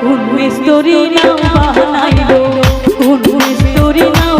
কোন মিস্তরি নাম বানাইলো কোন মিস্তরি নাম